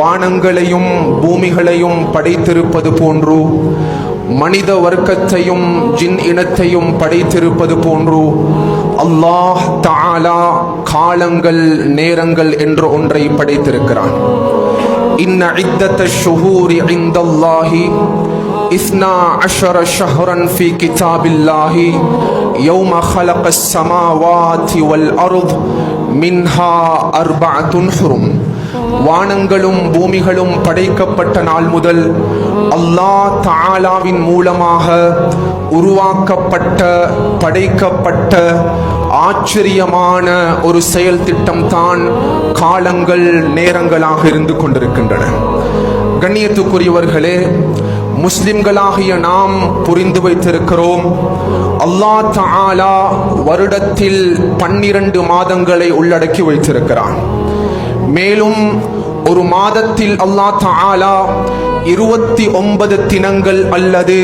வானங்களையும் பூமிகளையும் படைத்திருப்பது போன்று மனித வர்க்கத்தையும் ஜின் இனத்தையும் படைத்திருப்பது போன்று அல்லாஹ் தஆலா காலங்கள் நேரங்கள் என்ற ஒன்றை படைத்திருக்கிறான் இன்ன இத்தத்த ஷுஹூரி இந்தல்லாஹி இஸ்னா அஷர ஷஹரன் ஃபி கிதாபில்லாஹி யௌம خلق السماوات والأرض மின்ஹா அர்பஅத்துன் ஹுரும் வானங்களும் பூமிகளும் படைக்கப்பட்ட நாள் முதல் அல்லாஹ் தாலாவின் மூலமாக உருவாக்கப்பட்ட படைக்கப்பட்ட ஆச்சரியமான ஒரு செயல் திட்டம் தான் காலங்கள் நேரங்களாக இருந்து கொண்டிருக்கின்றன. கண்ணியத்துக்குரியவர்களே முஸ்லிம்களாகிய நாம் புரிந்து வைத்திருக்கிறோம் அல்லாஹ் தாலா வருடத்தில் பன்னிரண்டு மாதங்களை உள்ளடக்கி வைத்திருக்கிறான். மேலும் ஒரு மாதத்தில் அல்லாஹ் தாலா இருபத்தி ஒன்பது தினங்கள் அல்லது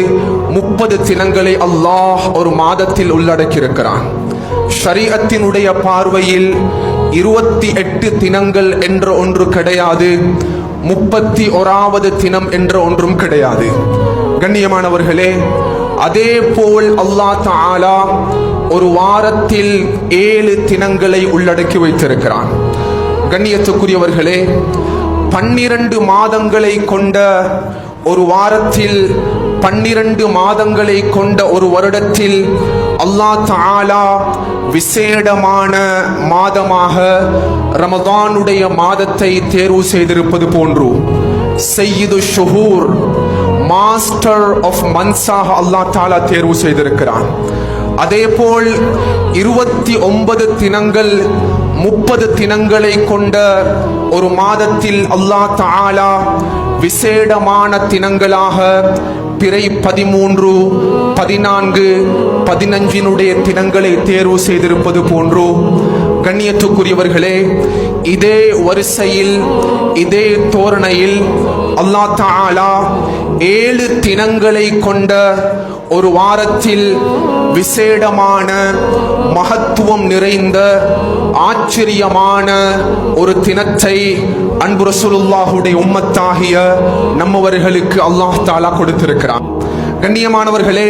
முப்பது தினங்களை அல்லாஹ் ஒரு மாதத்தில் உள்ளடக்கியிருக்கிறான். ஷரீகத்தினுடைய பார்வையில் இருபத்தி எட்டு தினங்கள் என்ற ஒன்று கிடையாது முப்பத்தி ஓராவது தினம் என்ற ஒன்றும் கிடையாது. கண்ணியமானவர்களே அதே போல் அல்லாஹ் தாலா ஒரு வாரத்தில் ஏழு தினங்களை உள்ளடக்கி வைத்திருக்கிறான். கண்ணியத்துக்குரியவர்களே பன்னிரண்டு மாதங்களை கொண்ட ஒரு வாரத்தில் பன்னிரண்டு மாதங்களை கொண்ட ஒரு வருடத்தில் அல்லாஹ் தாலா விசேடமான மாதமாக ரமதானுடைய மாதத்தை தேர்வு செய்திருப்பது போன்று செய்யுது ஷுஹூர் மாஸ்டர் ஆஃப் மன்ஸாக அல்லாஹ் தாலா தேர்வு செய்திருக்கிறான். அதேபோல் இருபத்தி ஒன்பது தினங்கள் முப்பது தினங்களை கொண்ட ஒரு மாதத்தில் அல்லாஹ் தாலா விசேடமான தினங்களாக பிறை பதிமூன்று பதினான்கு பதினஞ்சினுடைய தினங்களை தேர்வு செய்திருப்பது போன்று கண்ணியத்துக்குரியவர்களே இதே வரிசையில் இதே தோரணையில் அல்லாஹ் தாலா ஏழு தினங்களை கொண்ட ஒரு வாரத்தில் விசேடமான மகத்துவம் நிறைந்த ஆச்சரியமான ஒரு தினத்தை அன்பு ரசூலுல்லாஹுடைய உம்மத்தாகிய நம்மவர்களுக்கு அல்லாஹ் தாலா கொடுத்திருக்கிறான். கண்ணியமானவர்களே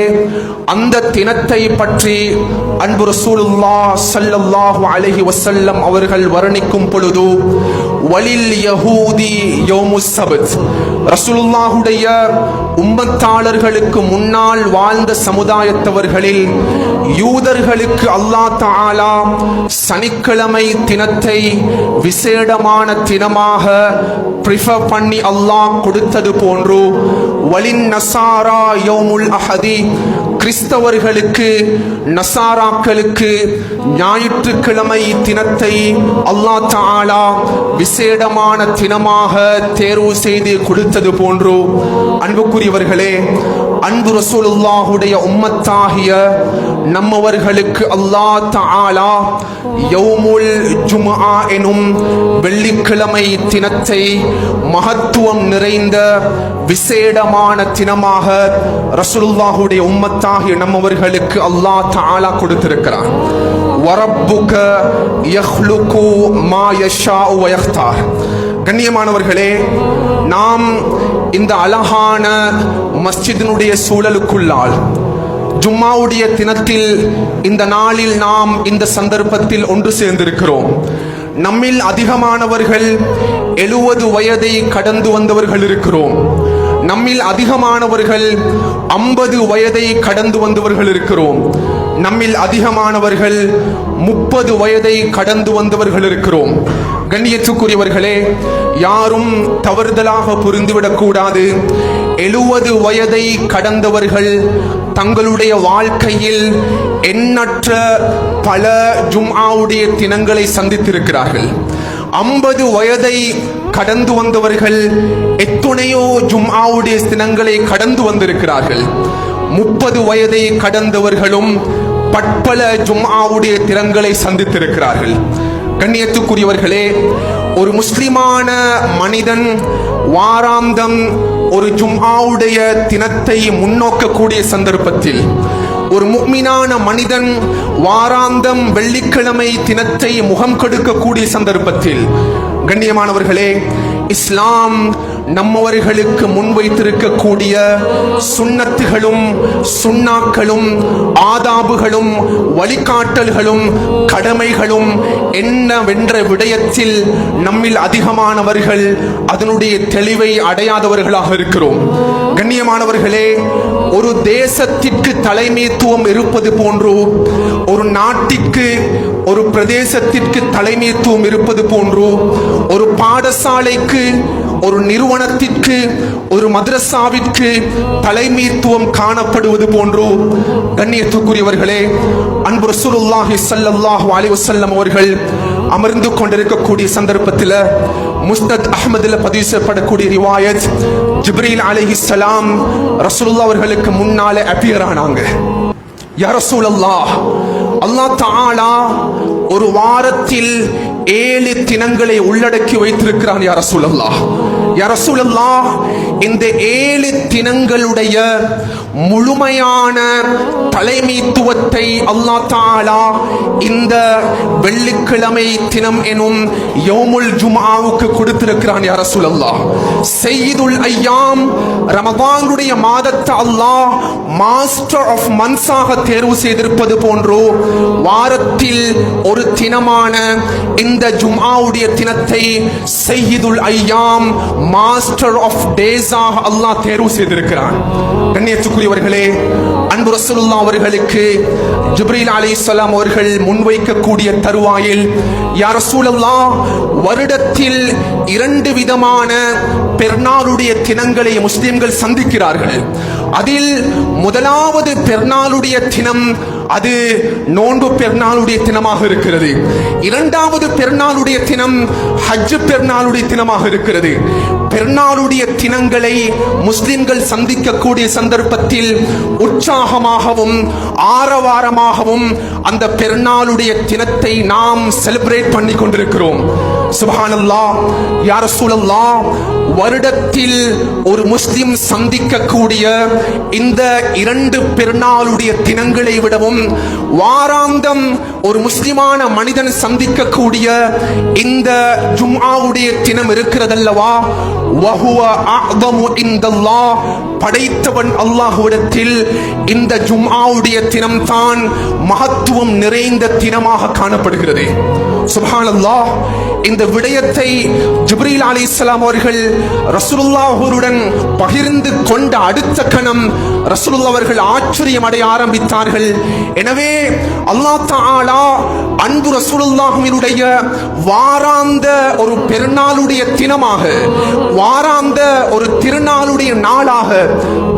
அந்த தினத்தை பற்றி அன்பு ரசூலுல்லா சல்லல்லாஹு அலஹி வசல்லம் அவர்கள் வர்ணிக்கும் பொழுது வலில் யஹூதி யோமு சபத் ரசூலுல்லாஹுடைய உம்மத்தாளர்களுக்கு முன்னால் வாழ்ந்த சமுதாயத்தவர்களில் யூதர்களுக்கு அல்லாஹ் தாலா சனிக்கிழமை தினத்தை விசேடமான தினமாக ப்ரிஃபர் பண்ணி அல்லாஹ் கொடுத்தது போன்று வலின் நசாரா யோமுல் அஹதி கிறிஸ்தவர்களுக்கு நசாராக்களுக்கு ஞாயிற்றுக்கிழமை தினத்தை அல்லாஹ் தாலா விசேடமான தினமாக தேர்வு செய்து கொடுத்தது போன்று. அன்புக்குரியவர்களே அன்பு ரசூலுல்லாஹுடைய உம்மத்தாகிய நம்மவர்களுக்கு அல்லாஹ் தஆலா யௌமுல் ஜும்ஆ எனும் வெள்ளிக்கிழமை தினத்தை மகத்துவம் நிறைந்த விசேடமான தினமாக ரசூலுல்லாஹுடைய உம்மத்தாகிய நம்மவர்களுக்கு அல்லாஹ் தஆலா கொடுத்திருக்கிறார். வரப்புக யஹ்லுகு மா யஷா வ கண்ணியமானவர்களே நாம் இந்த அழகான மஸ்ஜிதினுடைய சூழலுக்குள்ளால் ஜும்மாவுடைய தினத்தில் இந்த நாளில் நாம் இந்த சந்தர்ப்பத்தில் ஒன்று சேர்ந்திருக்கிறோம். நம்மில் அதிகமானவர்கள் எழுபது வயதை கடந்து வந்தவர்கள் இருக்கிறோம். நம்மில் அதிகமானவர்கள் ஐம்பது வயதை கடந்து வந்தவர்கள் இருக்கிறோம். நம்மில் அதிகமானவர்கள் முப்பது வயதை கடந்து வந்தவர்கள் இருக்கிறோம். கண்ணியத்துக்குரியவர்களே யாரும் தவறுதலாக புரிந்துவிடக் கூடாது. எழுபது வயதை கடந்தவர்கள் தங்களுடைய வாழ்க்கையில் எண்ணற்ற பல ஜும்ஆவுடைய தினங்களை சந்தித்திருக்கிறார்கள். ஐம்பது வயதை கடந்து வந்தவர்கள் எத்துணையோ ஜும்ஆவுடைய தினங்களை கடந்து வந்திருக்கிறார்கள். முப்பது வயதை கடந்தவர்களும் பற்பல ஜும்ஆவுடைய தினங்களை சந்தித்திருக்கிறார்கள். கண்ணியத்துக்குரியவர்களே ஒரு முஸ்லிமான மனிதன் வாராந்தம் ஒரு ஜும்ஆவுடைய தினத்தை முன்னோக்கக்கூடிய சந்தர்ப்பத்தில் ஒரு முக்மினான மனிதன் வாராந்தம் வெள்ளிக்கிழமை தினத்தை முகம் கொடுக்கக்கூடிய சந்தர்ப்பத்தில் கண்ணியமானவர்களே இஸ்லாம் நம்மவர்களுக்கு முன்வைத்திருக்கக்கூடிய சுண்ணத்துகளும் சுண்ணாக்களும் ஆதாபுகளும் வழிகாட்டல்களும் கடமைகளும் என்னவென்ற விடயத்தில் நம்மில் அதிகமானவர்கள் அதனுடைய தெளிவை அடையாதவர்களாக இருக்கிறோம். கண்ணியமானவர்களே ஒரு தேசத்திற்கு தலைமைத்துவம் இருப்பது போன்று ஒரு நாட்டிற்கு ஒரு பிரதேசத்திற்கு தலைமைத்துவம் இருப்பது போன்று ஒரு பாடசாலைக்கு ஒரு நிறுவனத்திற்கு ஒரு மதரசாவிற்கு தலைமைத்துவம் காணப்படுவது போன்றோ கண்ணியத்துக்குரியவர்களே அன்பு ரசூலுல்லாஹி சல்லல்லாஹு அலிவசல்லம் அவர்கள் அமர்ந்து கொண்டிருக்கக்கூடிய சந்தர்ப்பத்தில் முஸ்தத் அஹமதில் பதிவு செய்யப்படக்கூடிய ரிவாயத் ஜிப்ரீல் அலிஹி சலாம் ரசூலுல்லா அவர்களுக்கு முன்னாலே அப்பியர் ஆனாங்க. யார் அல்லாஹ் அல்லாஹ் தாலா ஒரு வாரத்தில் ஏழு தினங்களை உள்ளடக்கி வைத்திருக்கிறான் யா சொல்லலாம் யா இந்த ஏழு தினங்களுடைய முழுமையான தலைமைத்துவத்தை அல்லாஹ் தாலா இந்த வெள்ளிக்கிழமை தினம் எனும் யோமுல் ஜுமாவுக்கு கொடுத்திருக்கிறான் யா ரசூலல்லாஹ். செய்யிதுல் ஐயாம் ரமதானுடைய மாதத்தை அல்லாஹ் மாஸ்டர் ஆஃப் மன்ஸாக தேர்வு செய்திருப்பது போன்று வாரத்தில் ஒரு தினமான இந்த ஜுமாவுடைய தினத்தை செய்யிதுல் ஐயாம் மாஸ்டர் ஆஃப் டேஸாக அல்லாஹ் தேர்வு செய்திருக்கிறான். கண்ணியத்துக்குரியவர்களே அன்பு ரசூலுல்லா அவர்களுக்கு ஜிப்ரீல் அலைஹிஸ்ஸலாம் அவர்கள் முன்வைக்கக்கூடிய தருவாயில் யார் ரசூலல்லாஹ் வருடத்தில் இரண்டு விதமான பெருநாளுடைய தினங்களை முஸ்லிம்கள் சந்திக்கிறார்கள். அதில் முதலாவது பெருநாளுடைய தினம் அது நோன்பு பெருநாளுடைய தினமாக இருக்கிறது. இரண்டாவது பெருநாளுடைய தினம் ஹஜ் பெருநாளுடைய தினமாக இருக்கிறது. பெருநாளுடைய தினங்களை முஸ்லிம்கள் சந்திக்கக்கூடிய சந்தர்ப்பத்தில் உற்சாகமாகவும் ஆரவாரமாகவும் அந்த பெருநாளுடைய தினத்தை நாம் செலிப்ரேட் பண்ணி கொண்டிருக்கிறோம். சுபஹானல்லாஹ் யார சூழல்லா வருடத்தில் ஒரு முஸ்லிம் சந்திக்கக்கூடிய இந்த இரண்டு பெருநாளுடைய தினங்களை விடவும் வாராந்தம் ஒரு முஸ்லிமான மனிதன் சந்திக்கக்கூடிய இந்த ஜும்ஆவுடைய தினம் இருக்கிறதல்லவா? படைத்தவன் அல்லாஹ்விடத்தில் இந்த ஜும்ஆவுடைய தினம் தான் மகத்துவம் நிறைந்த தினமாக காணப்படுகிறது. சுப்ஹானல்லாஹ். இந்த விடயத்தை ஜிப்ரீல் அலைஹிஸ்ஸலாம் அவர்கள் ரசூலுல்லாஹூருடன் பகிர்ந்து கொண்ட அடுத்த கணம் ரசூலுல்லா அவர்கள் ஆச்சரியம் அடைய ஆரம்பித்தார்கள். எனவே அல்லாஹ் தாலா அன்பு ரசூலுல்லாஹுவினுடைய வாராந்த ஒரு பெருநாளுடைய தினமாக வாராந்த ஒரு திருநாளுடைய நாளாக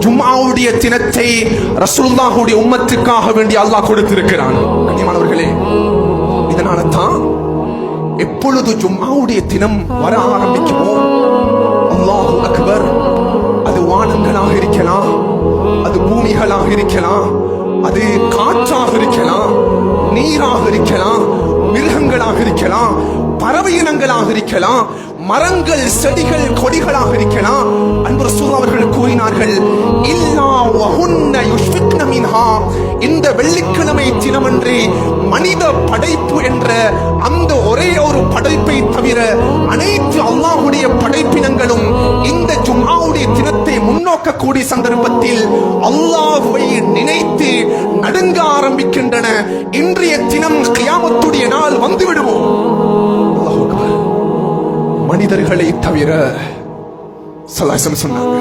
ஜும்மாவுடைய தினத்தை ரசூல்லாஹுடைய உம்மத்துக்காக வேண்டி அல்லாஹ் கொடுத்திருக்கிறான். கண்ணியமானவர்களே இதனால தான் எப்பொழுது ஜும்மாவுடைய தினம் வர ஆரம்பிக்குமோ அல்லாஹு அக்பர் அது வானங்களாக இருக்கலாம் அது பூமிகளாக இருக்கலாம் அது காற்றாக இருக்கலாம் நீராக இருக்கலாம் மிருகங்களாக இருக்கலாம் பறவை இனங்களாக இருக்கலாம் மரங்கள் செடிகள் கொடிகளாக இருக்கலாம். அன்பு ரசூல் அவர்கள் கூறினார்கள் இல்லா வஹுன்ன யுஷ்ஃபிக்ன மின்ஹா. இந்த வெள்ளிக்கிழமை தினமன்றி மனித படைப்பு என்ற அந்த ஒரே ஒரு படைப்பை தவிர அனைத்து அல்லாஹ்வுடைய படைப்பினங்களும் இந்த ஜும்மாவுடைய தினத்தை முன்னோக்கக்கூடிய சந்தர்ப்பத்தில் அல்லாஹுவை நினைத்து நடுங்க ஆரம்பிக்கின்றன. இன்றைய தினம் கியாமத்துடைய நாள் வந்துவிடுவோம் மனிதர்களை தவிர சலாசம் சொன்னாங்க.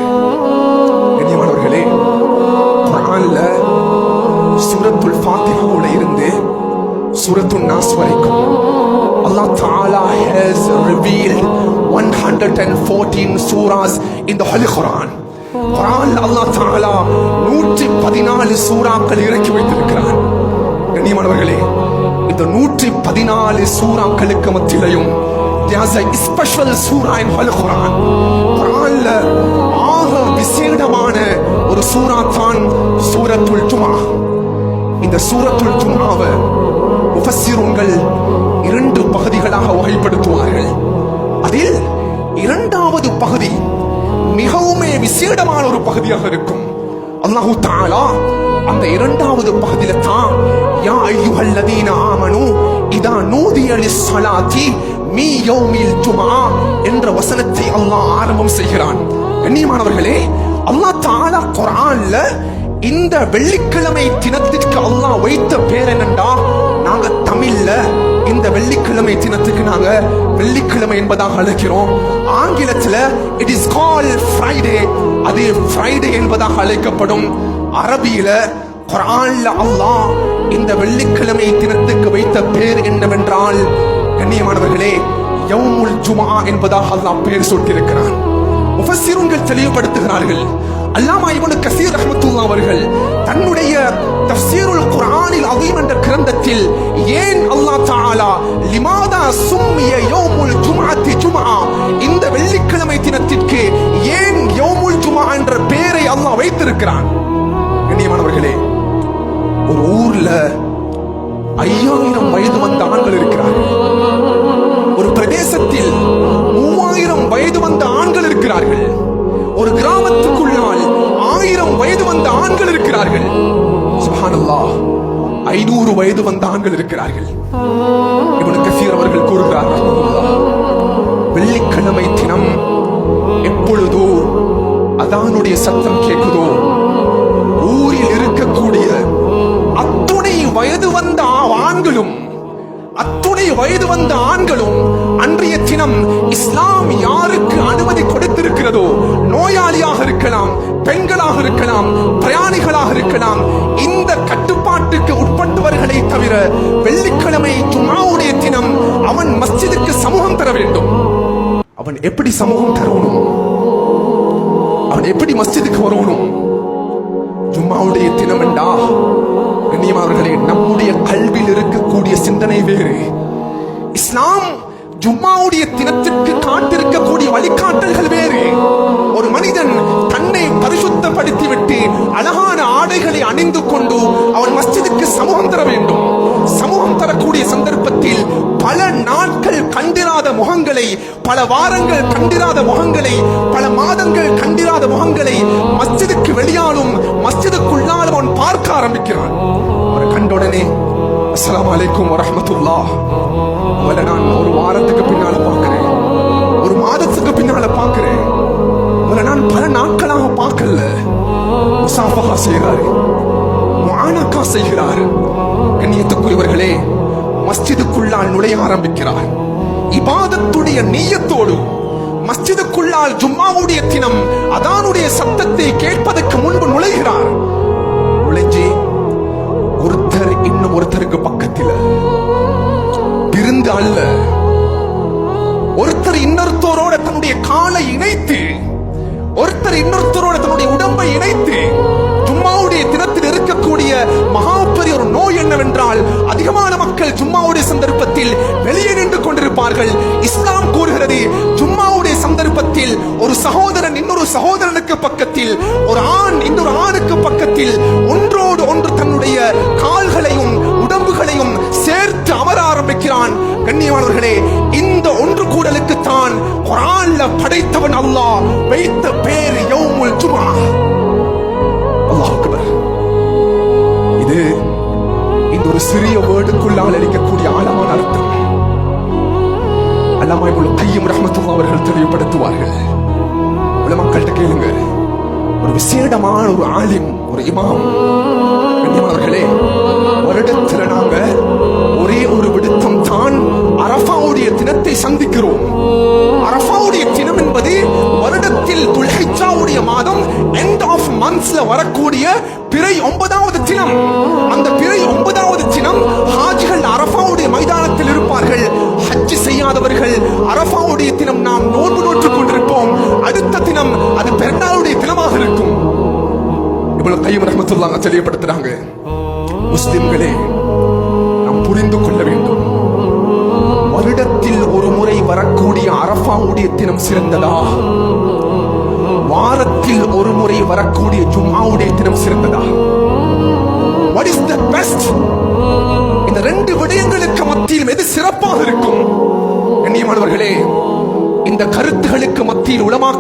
கண்ணியமானவர்களே குர்ஆன்ல சூரத்துல் ஃபாத்திஹாவுல இருந்து சூரத்துல் நாஸ் வரைக்கும் அல்லாஹ் தஆலா has revealed 114 சூராஸ் in the holy Quran. குர்ஆன்ல அல்லாஹ் தஆலா 114 சூறாக்கள் இறக்கி வைத்திருக்கிறான். கண்ணியமானவர்களே இந்த நூற்றி பதினாலு சூறாக்களுக்கு மத்தியிலையும் there's a special surah in Holy Quran. குர்ஆன்ல ஆக விசேடமான ஒரு சூரா தான் சூரத்துல் ஜுமா இந்த சூரத்துல் ஜுமாவை முஃபஸ்ஸிரூன்கள் இரண்டு பகுதிகளாக வகைப்படுத்துவார்கள் அதில் இரண்டாவது பகுதி மிகவுமே விசேடமான ஒரு பகுதியாக இருக்கும் அல்லாஹு தாலா அந்த இரண்டாவது பகுதியில தான் யா ஐயுஹல்லதீன ஆமனு இதா நூதிய லிஸ்ஸலாத்தி மீ யோமில் ஜுமா என்ற வசனத்தை அல்லாஹ் ஆரம்பம் செய்கிறான். கண்ணியமானவர்களே அல்லாஹ் தாலா குரான்ல இந்த வெள்ளிக்கிழமை தினத்திற்கு அல்லாஹ் வைத்த பேர் என்னண்டா? நாங்க தமிழ்ல இந்த வெள்ளிக்கிழமை தினத்துக்கு நாங்க வெள்ளிக்கிழமை என்பதாக அழைக்கிறோம். ஆங்கிலத்துல இட் இஸ் கால் ஃப்ரைடே அது ஃப்ரைடே என்பதாக அழைக்கப்படும். அரபியில குரான்ல அல்லாஹ் இந்த வெள்ளிக்கிழமை தினத்துக்கு வைத்த பேர் என்னவென்றால் கண்ணியமானவர்களே யவுமுல் ஜுமா என்பதாக அல்லாஹ் பெயர் சொல்லியிருக்கிறான். முஃபஸ்ஸிருன்கள் தெளிவுபடுத்துகிறார்கள். அல்லாமா இவனு கசீர் ரஹமத்துல்லா அவர்கள் தன்னுடைய தஃசீருல் குர்ஆனில் அதீம் என்ற கிரந்தத்தில் ஏன் அல்லாஹ் தஆலா லிமாதா சும்மிய யௌமுல் தி ஜும்ஆ இந்த வெள்ளிக்கிழமை தினத்திற்கு ஏன் யௌமுல் ஜும்ஆ என்ற பெயரை அல்லாஹ் வைத்திருக்கிறான்? கண்ணியமானவர்களே ஒரு ஊர்ல வந்த ஆண்கள் இருக்கிறார்கள். ஐநூறு வயது வந்த ஆண்கள் இருக்கிறார்கள். இவனு கசீர் அவர்கள் கூறுகிறார் வெள்ளிக்கிழமை தினம் எப்பொழுதோ அதானுடைய சத்தம் கேட்குதோ? ஊரில் இருக்கக்கூடிய அத்துணை வயது வந்த ஆ- ஆண்களும் அத்துணை வயது வந்த ஆண்களும் அன்றைய தினம் இஸ்லாம் யாருக்கு அனுமதி கொடுத்திருக்கிறதோ? நோயாளியாக இருக்கலாம் பெண்களாக இருக்கலாம் பிரயாணிகளாக இருக்கலாம் இந்த கட்டுப்பாட்டுக்கு உட்பட்டவர்களை தவிர வெள்ளிக்கிழமை ஜும்ஆவுடைய தினம் அவன் மஸ்ஜிதுக்கு சமூகம் தர வேண்டும். அவன் எப்படி சமூகம் தரணும்? அவன் எப்படி மஸ்ஜிதுக்கு வரணும்? ஜும்மாவுடைய தினம் டா கண்ணியமா அவர்களே நம்முடைய கல்வியில் இருக்கக்கூடிய சிந்தனை வேறு. இஸ்லாம் ஜும்மாவுடைய தினத்திற்கு காட்டிருக்கக்கூடிய வழிகாட்டல்கள் வேறு. ஒரு மனிதன் தன்னை பரிசுத்தப்படுத்தி விட்டு அழகான ஆடைகளை அணிந்து கொண்டு அவன் மஸ்ஜிதுக்கு சமூகம் தர வேண்டும். சமூகம் தரக்கூடிய சந்தர்ப்பத்தில் பல நாட்கள் கண்டிராத முகங்களை பல வாரங்கள் கண்டிராத முகங்களை பல மாதங்கள் கண்டிராத முகங்களை மஸ்ஜிதுக்கு வெளியாலும் மஸ்ஜிதுக்குள்ளாலும் அவன் பார்க்க ஆரம்பிக்கிறான். அவரை அஸ்லாம் அலைக்கும் வரமத்துல்லா உங்களை நான் ஒரு வாரத்துக்கு பின்னால பார்க்கிறேன். ஒரு மாதத்துக்கு பின்னால பார்க்கிறேன். உங்களை நான் பல நாட்களாக பார்க்கல. முசாஃபஹா செய்கிறாரு. முஆனகா செய்கிறார். கண்ணியத்துக்குரியவர்களே மஸ்ஜிதுக்குள்ளால் நுழைய ஆரம்பிக்கிறார். இபாதத்துடைய நீயத்தோடு மஸ்ஜிதுக்குள்ளால் ஜும்மாவுடைய தினம் அதானுடைய சத்தத்தை கேட்பதற்கு முன்பு நுழைகிறார். ஒருத்தருக்கு பக்கத்தில் பிரிந்து அல்ல. ஒருத்தர் இன்னொருத்தரோட தன்னுடைய காலை இணைத்து ஒருத்தர் இன்னொருத்தரோட தன்னுடைய உடம்பை இணைத்து ஜும்மாவுடைய தினத்தில் இருக்கக்கூடிய மகா பெரிய ஒரு நோய் என்னவென்றால் அதிகமான மக்கள் ஜும்மாவுடைய சந்தர்ப்பத்தில் வெளியே நின்று கொண்டிருப்பார்கள். இஸ்லாம் கூறுகிறது ஜும்மாவுடைய சந்தர்ப்பத்தில் ஒரு சகோதரன் இன்னொரு சகோதரனுக்கு பக்கத்தில் ஒரு ஆண் இன்னொரு ஆணுக்கு பக்கத்தில் ஒன்றோடு படைத்தவன் அல்லாஹ். வைத்த பேர் யௌமுல் ஜுமா ஒன்பதாவது தினம். அந்த பிறை ஒன்பதாவது தினம் ஹாஜிகள் அரஃபாவுடைய மைதானத்தில் இருப்பார்கள். ஹஜ் செய்யாதவர்கள் அரஃபாவுடைய தினம் நாம் நோன்பு நோற்றுக் கொண்டிருப்போம். அடுத்த தினம் அது பெருநாளுடைய தினமாக இருக்கும். இவ்வளவு கையும் ரஹமத்துல்லாங்க தெளிவுபடுத்துறாங்க. முஸ்லிம்களே நாம் புரிந்து கொள்ள வேண்டும். வருடத்தில் ஒரு முறை வரக்கூடிய அரஃபாவுடைய தினம் சிறந்ததா? வாரத்தில் ஒரு முறை வரக்கூடிய ஜும்மாவுடைய தினம் சிறந்ததா?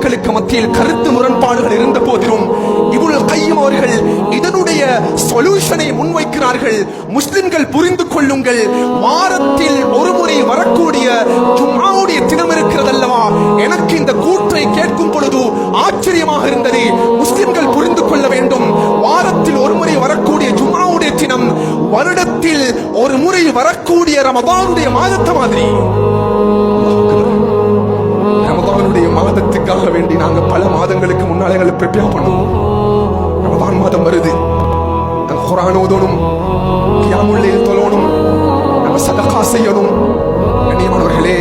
மத்தியில் மத்தியில் கருத்து முரண்பாடுகள் இருந்த போதிலும் இவ்வளவு கையும் அவர்கள் இதனுடைய சொல்யூஷனை முன்வைக்கிறார்கள். முஸ்லிம்கள் புரிந்து கொள்ளுங்கள். வாரத்தில் ஒரு முறை வரக்கூடிய ஜும்மாவுடைய தினம் இருக்கிறதல்லவா? எனக்கு இந்த கூற்றை கேட்கும் பொழுது ஆச்சரியமாக இருந்தது. முஸ்லிம்கள் புரிந்து கொள்ள வேண்டும். வாரத்தில் ஒரு முறை வரக்கூடிய ஜும்மாவுடைய தினம் வருடத்தில் ஒரு முறை வரக்கூடிய ரமதானுடைய மாதத்தை மாதிரி. ரமதானுடைய மாதத்துக்காக வேண்டி நாங்க பல மாதங்களுக்கு முன்னால் எங்களை ப்ரிப்பேர் பண்ணுவோம். ரமதான் மாதம் வருது. நாங்க குரான் ஓதணும் கியாமுல்லைல் தொழணும் நம்ம சதகா செய்யணும். கண்ணியமானவர்களே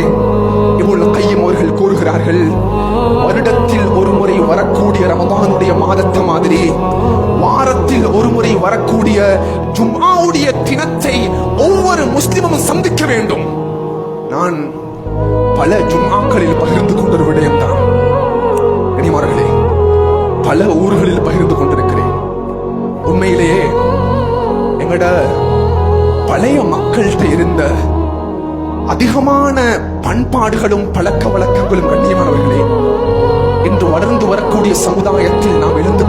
இவ்வளவு கையும் அவர்கள் கூறுகிறார்கள் வருடத்தில் ஒரு முறை வரக்கூடிய ரமதானுடைய மாதத்தை மாதிரி வாரத்தில் ஒரு முறை வரக்கூடிய ஜும்மாவுடைய தினத்தை ஒவ்வொரு முஸ்லிமும் சந்திக்க வேண்டும். நான் பல ஜும்மாக்களில் பகிர்ந்து கொண்ட ஒரு விடயம்தான். கனிமார்களே பல ஊர்களில் பகிர்ந்து கொண்டிருக்கிறேன். உண்மையிலேயே எங்கட பழைய மக்கள்கிட்ட இருந்த அதிகமான பண்பாடுகளும் பழக்க வழக்கங்களும் கண்ணியமானவர்களே இன்று வளர்ந்து வரக்கூடிய சமுதாயத்தில் நாம் எழுந்து